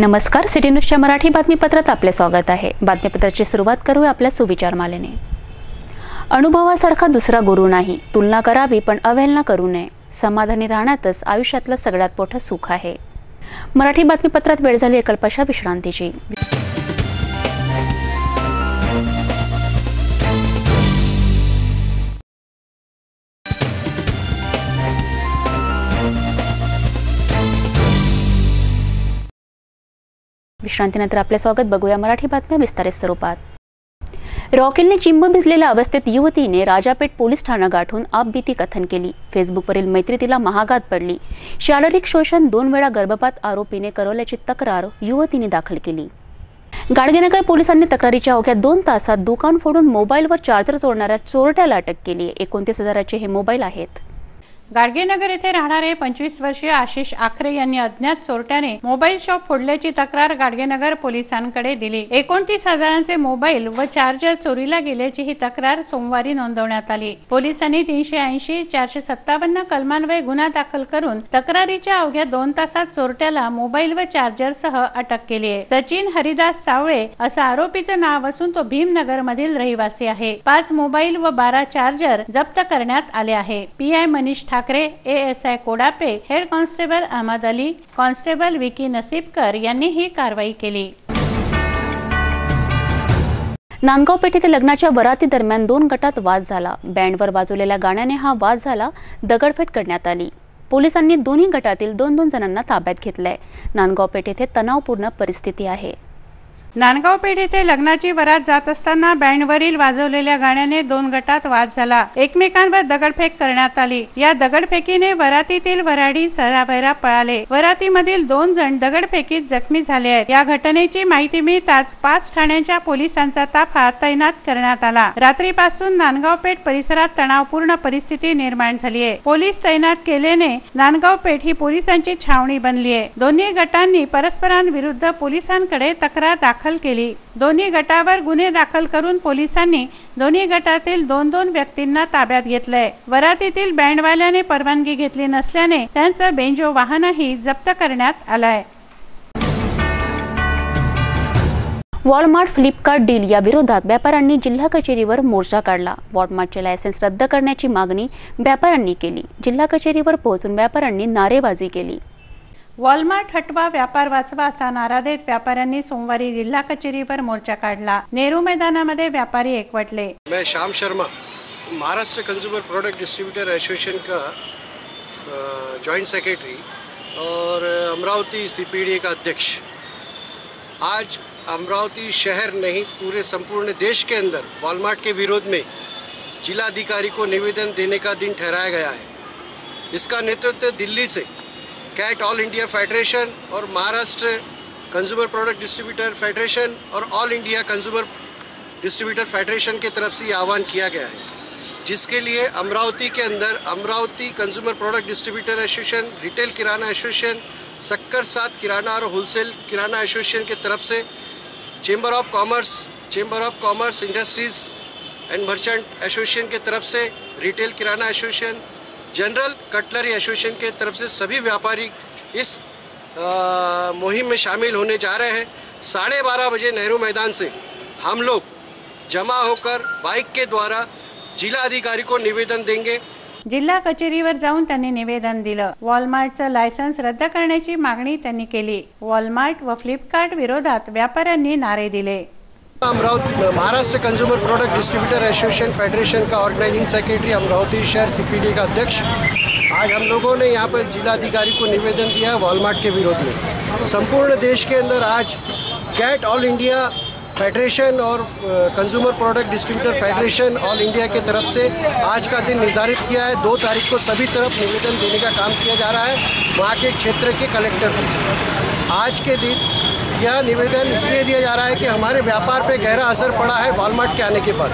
नमस्कार सिटी न्यूजच्या मराठी बातमीपत्रात आपले स्वागत आहे. बातमीपत्राची सुरुवात करूया आपल्या सुविचार मालेने. अनुभवासारखा दुसरा गुरु नाही. तुलना करावी पण अवहेलना करू नये. समाधानी राहण्यातच आयुष्यातलं सगळ्यात मोठं सुख आहे. मराठी बातमीपत्रात वेळ झाली एकल्पशा विश्रांतीची. विश्रांतीनंतर आपले स्वागत बघूया मराठी बातम्या विस्तारित स्वरूपात. रॉकेलने चिंब भिजलेल्या अवस्थेत युवतीने राजापेठ पोलीस ठाणा गाठून आपबीती कथन केली. फेसबुकवरील मैत्री तिला महागात पडली. शारीरिक शोषण दोन वेळा गर्भपात आरोपीने करवल्याची तक्रार युवतीने दाखल केली. गाडगेनगर पोलिसांनी तक्रारीच्या अवघ्या दोन तासात दुकान फोडून मोबाईलवर चार्जर जोडणाऱ्या चोरट्याला अटक केली एकोणतीस हजाराचे हे मोबाईल आहेत. गाडगेनगर येथे राहणारे पंचवीस वर्षीय आशिष आखरे यांनी अज्ञात चोरट्याने मोबाईल शॉप फोडल्याची तक्रार गाडगेनगर पोलिसांकडे दिली. एकोणतीस हजारांचे मोबाईल व चार्जर चोरीला गेल्याची ही तक्रार सोमवारी नोंदवण्यात आली. पोलिसांनी तीनशे ऐंशी चारशे सत्तावन्न कलमान्वये गुन्हा दाखल करून तक्रारीच्या अवघ्या दोन तासात चोरट्याला मोबाईल व चार्जर सह अटक केली आहे. सचिन हरिदास सावळे असं आरोपीचं नाव असून तो भीमनगर मधील रहिवासी आहे. पाच मोबाईल व बारा चार्जर जप्त करण्यात आले आहे. P I Manish Thackeray A S I Kodape head constable Ahmed Ali constable Vicky Naseebkar यांनी ही कारवाई केली. नांदगाव पेठेतील लग्नाच्या वराती दरम्यान दोन गटात वाद झाला. बँडवर वाजवलेल्या गाण्याने हा वाद झाला दगडफेट करण्यात आली. पोलिसांनी दोन्ही गटातील दोन दोन जणांना ताब्यात घेतलंय. नांदगाव पेठेत तणावपूर्ण परिस्थिती आहे. नांदगाव पेठ येथे लग्नाची वरात जात असताना बँडवरील वाजवलेल्या गाण्याने दोन गटात वाद झाला. एकमेकांवर दगडफेक करण्यात आली. या दगडफेकीने वरातीतील वराडी सराभैरा पळाले. वरातीमधील दोन जण दगडफेकीत जखमी झाले आहेत. या घटनेची माहिती मिळताच पाच ठाण्यांच्या पोलिसांचा ताफा तैनात करण्यात आला. रात्रीपासून नांदगाव पेठ परिसरात तणावपूर्ण परिस्थिती निर्माण झाली आहे. पोलीस तैनात केल्याने नांदगाव पेठ ही पोलिसांची छावणी बनली आहे. दोन्ही गटांनी परस्परांविरुद्ध पोलिसांकडे तक्रार दाखल दाखल केली. दोन्ही गटावर गुन्हे दाखल करून पोलिसांनी दोन्ही गटातील दोन दोन व्यक्तींना ताब्यात घेतलंय. वरातीतील बँडवाल्याने परवानगी घेतली नसल्याने त्यांचं बेंजो वाहनही जप्त करण्यात आलंय. वॉलमार्ट फ्लिपकार्ट डील या विरोधात व्यापाऱ्यांनी जिल्हा कचेरीवर मोर्चा काढला. वॉलमार्टचे लायसन्स रद्द करण्याची मागणी व्यापाऱ्यांनी केली. जिल्हा कचेरीवर पोहोचून व्यापाऱ्यांनी नारेबाजी केली. वॉलमार्ट, हटवा व्यापार वाचवा असा नारा देत व्यापाऱ्यांनी सोमवारी जिल्हा कचेरीवर मोर्चा काढला. नेहरू मैदानामध्ये व्यापारी एकवटले. मैं Shyam Sharma, Maharashtra consumer product distributor association का जॉइंट सेक्रेटरी और अमरावती सीपीडी का अध्यक्ष। आज अमरावती शहर नहीं, पूरे संपूर्ण देश के अंदर वॉलमार्ट के विरोध में जिलाधिकारी को निवेदन देने का दिन ठहराया गया है। इसका नेतृत्व दिल्ली से कैट ऑल इंडिया फेडरेशन और Maharashtra consumer product distributor federation और all India consumer distributor federation के तरफ़ से ये आह्वान किया गया है, जिसके लिए अमरावती के अंदर Amravati consumer product distributor association retail kirana association शक्कर साथ किराना और होलसेल किराना एसोसिएशन के तरफ़ से chamber of commerce chamber of commerce industries and merchant association के तरफ़ से retail kirana association general cutlery association के तरफ से सभी व्यापारी इस आ, मुहिम में शामिल होने जा रहे हैं। साढ़े बारह बजे नेहरू मैदान से हम लोग जमा होकर बाइक के द्वारा जिला अधिकारी को निवेदन देंगे। जिल्हा कचेरीवर जाऊन त्यांनी निवेदन दिलं. वॉलमार्टचं लायसन्स रद्द करण्याची मागणी त्यांनी केली. वॉलमार्ट व फ्लिपकार्ट विरोधात व्यापाऱ्यांनी नारे दिले. Amravati, Maharashtra consumer product distributor association federation का ऑर्गेनाइजिंग सेक्रेटरी अमरावती शहर सीपीडी का अध्यक्ष। आज हम लोगों ने यहाँ पर जिलाधिकारी को निवेदन दिया वॉलमार्ट के विरोध में। संपूर्ण देश के अंदर आज कैट ऑल इंडिया फेडरेशन और consumer product distributor federation all India के तरफ़ से आज का दिन निर्धारित किया है। दो तारीख को सभी तरफ़ निवेदन देने का काम किया जा रहा है। वहाँ के क्षेत्र के कलेक्टर को। आज के दिन यह निवेदन इसलिए दिया जा रहा है कि हमारे व्यापार पे गहरा असर पड़ा है वॉलमार्ट के आने के बाद।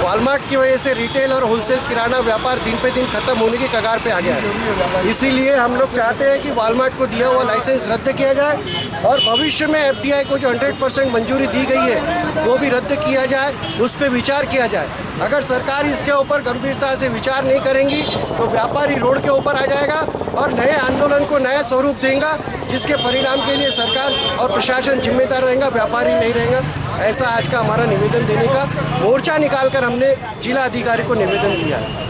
वॉलमार्ट की वजह से रिटेल और होलसेल किराना व्यापार दिन पे दिन खत्म होने की कगार पे आ गया है। इसीलिए हम लोग चाहते हैं कि वालमार्ट को दिया हुआ लाइसेंस रद्द किया जाए और भविष्य में एफडीआई को जो 100 परसेंट मंजूरी दी गई है, वो भी रद्द किया जाए, उस पर विचार किया जाए। अगर सरकार इसके ऊपर गंभीरता से विचार नहीं करेंगी तो व्यापारी रोड के ऊपर आ जाएगा और नए आंदोलन को नया स्वरूप देगा, जिसके परिणाम के लिए सरकार और प्रशासन जिम्मेदार रहेगा, व्यापारी नहीं रहेगा। ऐसा आज का हमारा निवेदन देने का मोर्चा निकालकर हमने जिला अधिकारी को निवेदन दिया है।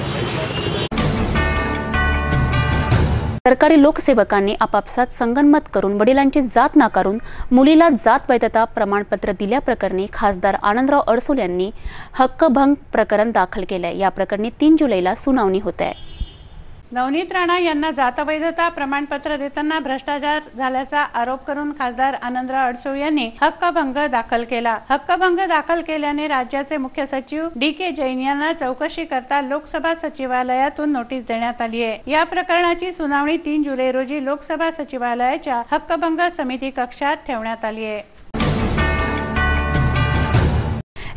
सरकारी लोकसेवकांनी आपापसात संगनमत करून वडिलांची जात नाकारून मुलीला जात वैधता प्रमाणपत्र दिल्याप्रकरणी खासदार आनंदराव अडसूल यांनी हक्कभंग प्रकरण दाखल केलंय. या प्रकरणी तीन जुलैला सुनावणी होत आहे. नवनीत राणा यांना जातवैधता प्रमाणपत्र देताना भ्रष्टाचार झाल्याचा आरोप करून खासदार आनंदराव अडसूळ यांनी हक्कभंग दाखल केला. हक्कभंग दाखल केल्याने राज्याचे मुख्य सचिव डी के जैन यांना चौकशी करता लोकसभा सचिवालयातून नोटीस देण्यात आली आहे. या प्रकरणाची सुनावणी तीन जुलै रोजी लोकसभा सचिवालयाच्या हक्कभंग समिती कक्षात ठेवण्यात आली आहे.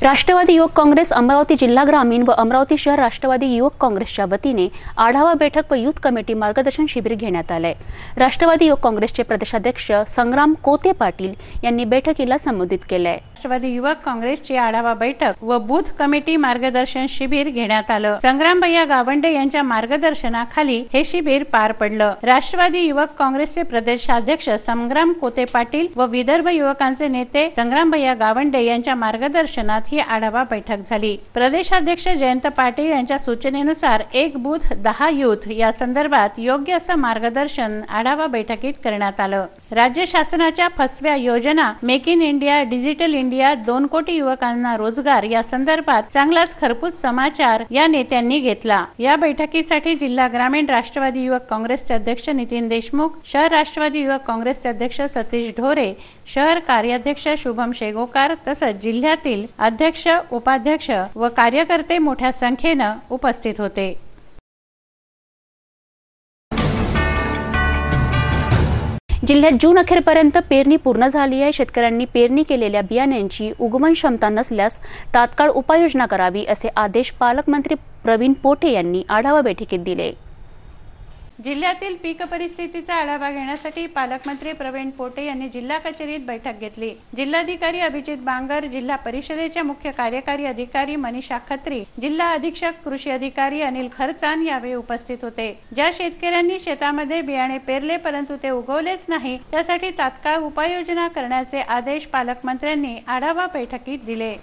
राष्ट्रवादी युवक काँग्रेस अमरावती जिल्हा ग्रामीण व अमरावती शहर राष्ट्रवादी युवक काँग्रेसच्या वतीने आढावा बैठक व युथ कमिटी मार्गदर्शन शिबिर घेण्यात आलंय राष्ट्रवादी युवक काँग्रेसचे प्रदेशाध्यक्ष संग्राम कोते पाटील यांनी बैठकीला संबोधित केलंय. राष्ट्रवादी युवक काँग्रेसची आढावा बैठक व बूथ कमिटी मार्गदर्शन शिबिर घेण्यात आलं. संग्रामभैया गावंडे यांच्या मार्गदर्शनाखाली हे शिबिर पार पडलं. राष्ट्रवादी युवक काँग्रेसचे प्रदेशाध्यक्ष संग्राम कोते पाटील व विदर्भ युवकांचे नेते संग्रामभैया गावंडे यांच्या मार्गदर्शनात ही आढावा बैठक झाली. प्रदेशाध्यक्ष जयंत पाटील यांच्या सूचनेनुसार एक बूथ दहा युथ या संदर्भात योग्य असं मार्गदर्शन आढावा बैठकीत करण्यात आलं. राज्य शासनाच्या फसव्या योजना make in India digital India दोन कोटी युवकांना रोजगार या संदर्भात चांगलाच खरपूस समाचार या नेत्यांनी घेतला. या बैठकीसाठी जिल्हा ग्रामीण राष्ट्रवादी युवक काँग्रेसचे अध्यक्ष नितीन देशमुख शहर राष्ट्रवादी युवक काँग्रेसचे अध्यक्ष सतीश ढोरे शहर कार्याध्यक्ष शुभम शेगोकार तसंच जिल्ह्यातील अध्यक्ष उपाध्यक्ष व कार्यकर्ते मोठ्या संख्येनं उपस्थित होते. जिल्ह्यात जून अखेरपर्यंत पेरणी पूर्ण झाली आहे. शेतकऱ्यांनी पेरणी केलेल्या बियाण्यांची उगवण क्षमता नसल्यास तात्काळ उपाययोजना करावी असे आदेश पालकमंत्री प्रवीण पोटे यांनी आढावा बैठकीत दिले. जिल्ह्यातील पीक परिस्थितीचा आढावा घेण्यासाठी पालकमंत्री प्रवीण पोटे यांनी जिल्हा कचेरीत बैठक घेतली. जिल्हाधिकारी अभिजित बांगर जिल्हा परिषदेच्या मुख्य कार्यकारी अधिकारी मनीषा खत्री जिल्हा अधीक्षक कृषी अधिकारी अनिल खरचान यावेळी उपस्थित होते. ज्या शेतकऱ्यांनी शेतामध्ये बियाणे पेरले परंतु ते उगवलेच नाही त्यासाठी तात्काळ उपाययोजना करण्याचे आदेश पालकमंत्र्यांनी आढावा बैठकीत दिले.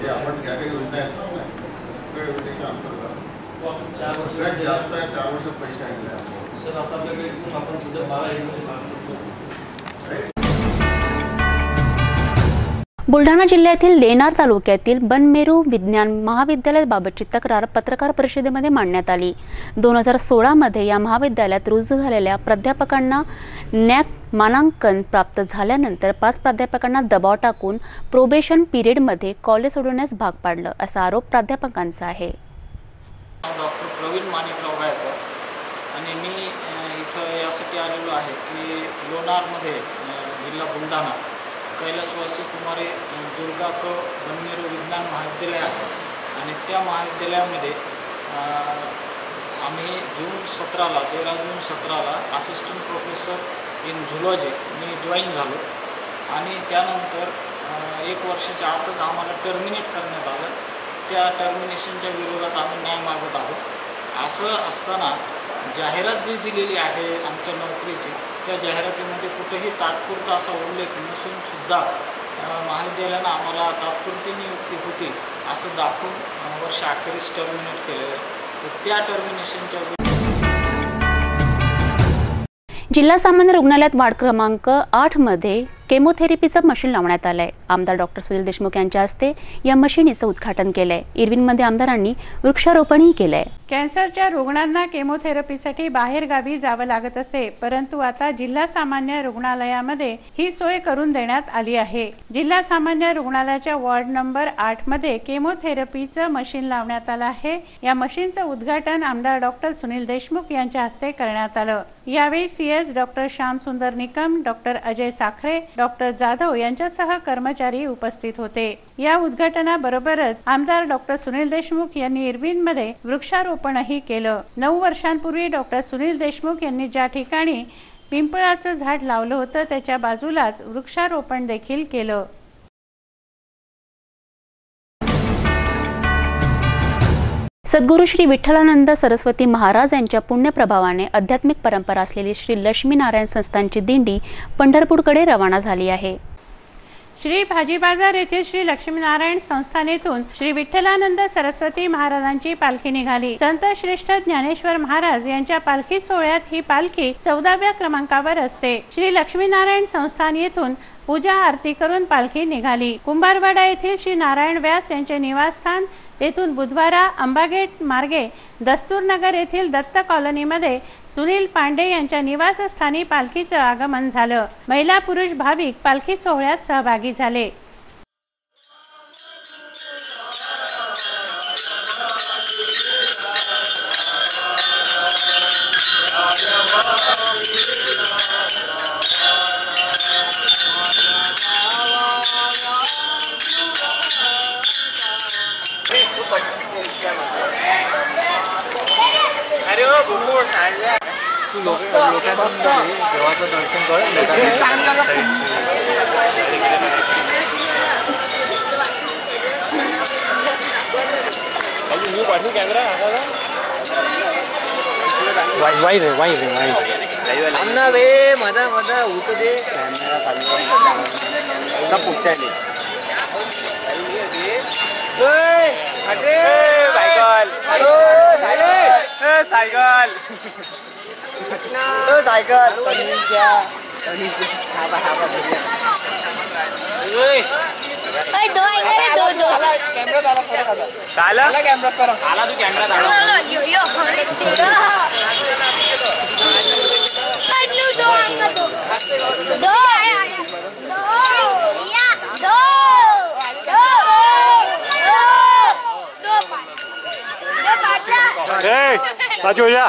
म्हणजे आपण ज्या काही योजना आहेत ना, सगळ्या योजनेच्या अंतर्गत सगळ्यात जास्त आहे चार वर्षात पैसे आहेत सर आता आपल्याकडे आपण सध्या बारा बुलढाणा जिल्ह्यातील लेनार तालुक्यातील बनमेरू विज्ञान महाविद्यालयाबाबतची तक्रार पत्रकार परिषदेमध्ये मांडण्यात आली. दोन हजार सोळामध्ये या महाविद्यालयात रुजू झालेल्या प्राध्यापकांना नॅक मानांकन प्राप्त झाल्यानंतर पाच प्राध्यापकांना दबाव टाकून प्रोबेशन पिरियडमध्ये कॉलेज सोडवण्यास भाग पाडलं असा आरोप प्राध्यापकांचा आहे. डॉक्टर प्रवीण माणिकराव गायकवाड आणि मी इथं यासाठी आलेलो आहे की लोणारमध्ये जिल्हा बुलढाणा कैलासवासी कुमारी दुर्गा क बनमेरू विज्ञान महाविद्यालय आहे. आणि त्या महाविद्यालयामध्ये आम्ही जून सतराला तेरा जून सतराला असिस्टंट प्रोफेसर इन झुलॉजी मी जॉईन झालो. आणि त्यानंतर एक वर्षाच्या आतच आम्हाला टर्मिनेट करण्यात आलं. त्या टर्मिनेशनच्या विरोधात आम्ही न्याय मागत आहोत. असं असताना जाहिरात जी दिलेली आहे आमच्या नोकरीची त्या जाहिरातीमध्ये कुठेही तात्पुरता असा उल्लेख नसूनसुद्धा महाविद्यालयानं आम्हाला तात्पुरती नियुक्ती होती असं दाखवून वर्ष अखेरीस टर्मिनेट केलेलं आहे. तर त्या टर्मिनेशनच्या जिल्हा सामान्य रुग्णालयात वार्ड क्रमांक आठमध्ये केमोथेरपीचं मशीन लावण्यात आलंय. आमदार डॉक्टर सुनील देशमुख यांच्या हस्ते या मशिनीचं उद्घाटन केलंय. इरविनमध्ये आमदारांनी वृक्षारोपणही केलंय. कॅन्सरच्या रुग्णांना केमोथेरपीसाठी बाहेर गावी जावं लागत असे परंतु आता जिल्हा सामान्य रुग्णालयामध्ये ही सोय करून देण्यात आली आहे. जिल्हा सामान्य रुग्णालयाच्या वॉर्ड नंबर आठमध्ये केमोथेरपीचं मशीन लावण्यात आलं आहे. या मशीनचं उद्घाटन आमदार डॉक्टर सुनील देशमुख यांच्या हस्ते करण्यात आलं. यावेळी CS doctor Shyam Sundar Nikam doctor Ajay Sakhare doctor Jadhav यांच्यासह कर्मचारी उपस्थित होते. या उद्घाटनाबरोबरच आमदार डॉक्टर सुनील देशमुख यांनी इरविनमध्ये वृक्षारोपणही केलं. नऊ वर्षांपूर्वी डॉक्टर सुनील देशमुख यांनी ज्या ठिकाणी पिंपळाचं झाड लावलं होतं त्याच्या बाजूलाच वृक्षारोपण देखील केलं. सद्गुरू श्री विठ्ठलानंद सरस्वती महाराज यांच्या पुण्यप्रभावाने आध्यात्मिक परंपरा असलेली श्री लक्ष्मीनारायण संस्थांची दिंडी पंढरपूरकडे रवाना झाली आहे. श्री भाजी बाजार येथे श्री लक्ष्मीनारायण संस्थानेतून श्री विठ्ठलानंद सरस्वती महाराजांची पालखी निघाली. संत श्रेष्ठ ज्ञानेश्वर महाराज यांच्या पालखी सोहळ्यात ही पालखी चौदाव्या क्रमांकावर असते. श्री लक्ष्मीनारायण संस्थान येथून पूजा आरती करून पालखी निघाली. कुंभारवाडा येथील श्री नारायण व्यास यांचे निवासस्थान येथून बुधवारा अंबागेट मार्गे दस्तूरनगर येथील दत्त कॉलनीमध्ये सुनील पांडे यांच्या निवासस्थानी पालखीचं आगमन झालं. महिला पुरुष भाविक पालखी सोहळ्यात सहभागी झाले. 로켓 여와서 quay quay rồi quay rồi quay anh na về mà ta mà ta ủ cái đi sắp phục chơi đi ơi phải đi phải con phải đi phải đi con Tôi đại cơ, tôi ninja. Tôi ninja. Hà bà hà bà bà. Ơi. Ơi đồ anh ơi, đồ. Camera đó là đó. Sai là? Là camera đó. Hala tu camera đó. Yo yo. Anh nu đồ anh đó. Đồ. Đồ. Ya. Đồ. Ê, ta chơi nha.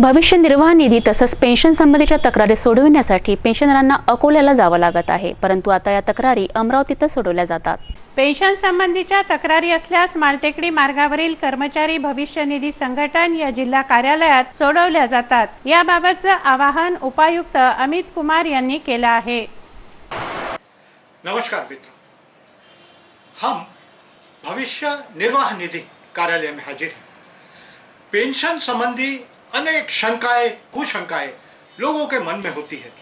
भविष्य निर्वाह निधी तसंच pension संबंधीच्या तक्रारी सोडविण्यासाठी पेन्शनरांना अकोल्याला जावं लागत आहे. परंतु आता या तक्रारी अमरावतीतच सोडवल्या जातात. पेन्शन संबंधीच्या तक्रारी असल्यास मालटेकडी मार्गावरील कर्मचारी भविष्य निधी संघटन या जिल्हा कार्यालयात सोडवल्या जातात. याबाबतचं आवाहन उपायुक्त अमित कुमार यांनी केलं आहे. नमस्कार मित्रों. हम भविष्य निर्वाह निधि कार्यालय में हाजिर हैं. पेंशन संबंधी अनेक शंकाएँ, कुशंकाएँ लोगों के मन में होती है।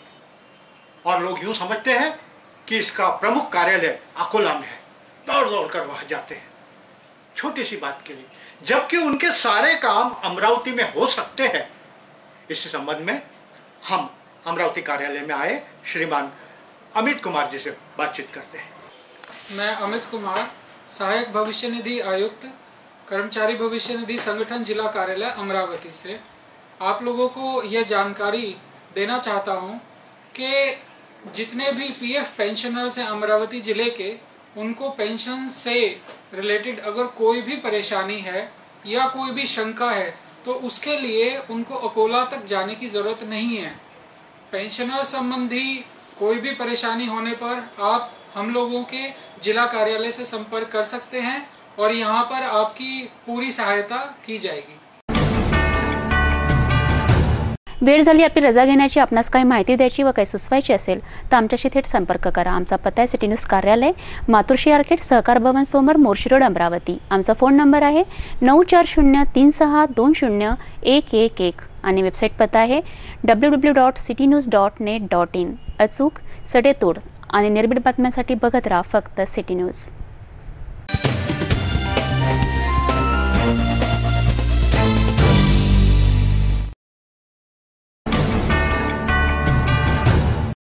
और लोग यूँ समझते हैं कि इसका प्रमुख कार्यालय अकोला में है। दौड़ दौड़ कर वहाँ जाते हैं। छोटी सी बात के लिए, जबकि उनके सारे काम अमरावती में हो सकते हैं, इस संबंध में हम अमरावती कार्यालय में आए श्रीमान अमित कुमार जी से बातचीत करते हैं। मैं अमित कुमार, सहायक भविष्य निधि आयुक्त, कर्मचारी भविष्य निधि संगठन जिला कार्यालय अमरावती से। आप लोगों को यह जानकारी देना चाहता हूँ कि जितने भी पीएफ पेंशनर्स हैं अमरावती ज़िले के, उनको पेंशन से रिलेटेड अगर कोई भी परेशानी है या कोई भी शंका है तो उसके लिए उनको अकोला तक जाने की ज़रूरत नहीं है। पेंशनर संबंधी कोई भी परेशानी होने पर आप हम लोगों के जिला कार्यालय से संपर्क कर सकते हैं और यहाँ पर आपकी पूरी सहायता की जाएगी। वेळ झाली आपली रजा घेण्याची आपणास काही माहिती द्यायची व काही सुचवायची असेल तर आमच्याशी थेट संपर्क करा. आमचा पत्ता आहे सिटी न्यूज कार्यालय मातुर्शी आर्केट सहकार भवन समोर मोर्शी रोड अमरावती. आमचा फोन नंबर आहे नऊ चार शून्य तीन सहा दोन शून्य एक एक एक. आणि वेबसाईट पत्ता आहे W W dot city news dot net dot in अचूक सडेतोड आणि निर्भीड बातम्यांसाठी बघत राहा फक्त सिटी न्यूज.